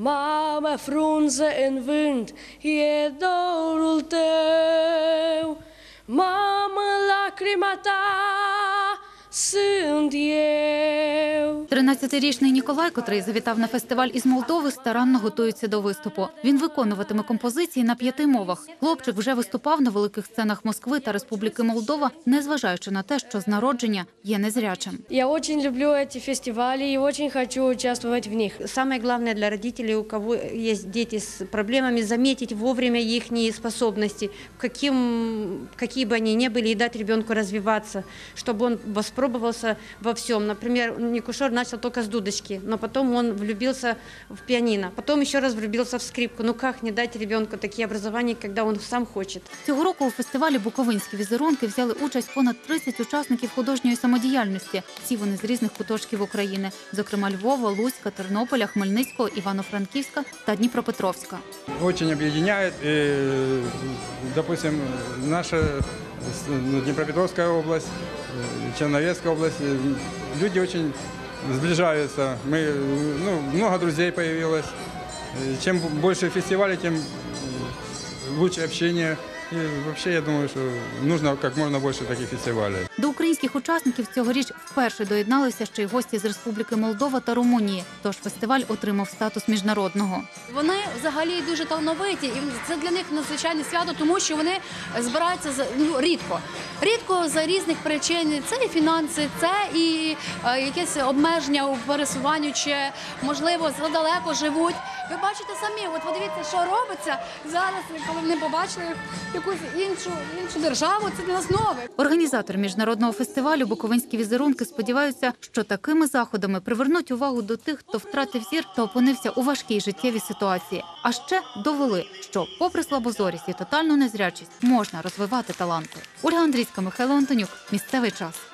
Mama frunză în vânt, e dorul tău, Mamă, lacrima ta sunt eu. 13-річний Ніколай, котрий завітав на фестиваль із Молдови, старанно готується до виступу. Він виконуватиме композиції на п'яти мовах. Хлопчик вже виступав на великих сценах Москви та Республіки Молдова, незважаючи на те, що з народження є незрячим. Я очень люблю эти фестивали и очень хочу участвовать в них. Самое главное для родителей, у кого есть дети с проблемами, заметить вовремя их способности, каким, какие бы они ни были, и дать ребенку развиваться, чтобы он воспробовался во всем. Например, Никушор начал только с дудочки, но потом он влюбился в пианино, потом еще раз влюбился в скрипку. Ну как не дать ребенку такие образования, когда он сам хочет? Цього року у фестивалі Буковинські візерунки взяли участь понад 30 учасників художньої самодіяльності. Всі вони з різних куточків України, зокрема Львова, Луцька, Тернополя, Хмельницького, Івано-Франківська та Дніпропетровська. очень объединяет. И, допустим, наша ну, Днепропетровская область, э, Черновецкая область, э, люди очень сближаются. Мы, ну, много друзей появилось. Э, Чем больше фестивалей, тем э, лучше общение. И вообще, я думаю, что нужно как можно больше таких фестивалей. До українських учасників цьогоріч вперше доєдналися ще й гості з Республіки Молдова та Румунії. Тож фестиваль отримав статус міжнародного. Вони взагалі дуже талановиті, і це для них надзвичайне свято, тому що вони збираються за- ну, рідко. Рідко за різних причин. Це і фінанси, це і е, якесь обмеження у пересуванню, чи можливо задалеко живуть. Ви бачите самі, от подивіться, що робиться зараз, коли вони побачили якусь іншу іншу державу. Це для нас нове. Організатор міжнародного фестивалю Буковинські візерунки сподіваються, що такими заходами привернуть увагу до тих, хто втратив зір та опинився у важкій життєвій ситуації. А ще довели, що, попри слабозорість і тотальну незрячість, можна розвивати таланти. Ольга Андрійська, Михайло Антонюк. Місцевий час.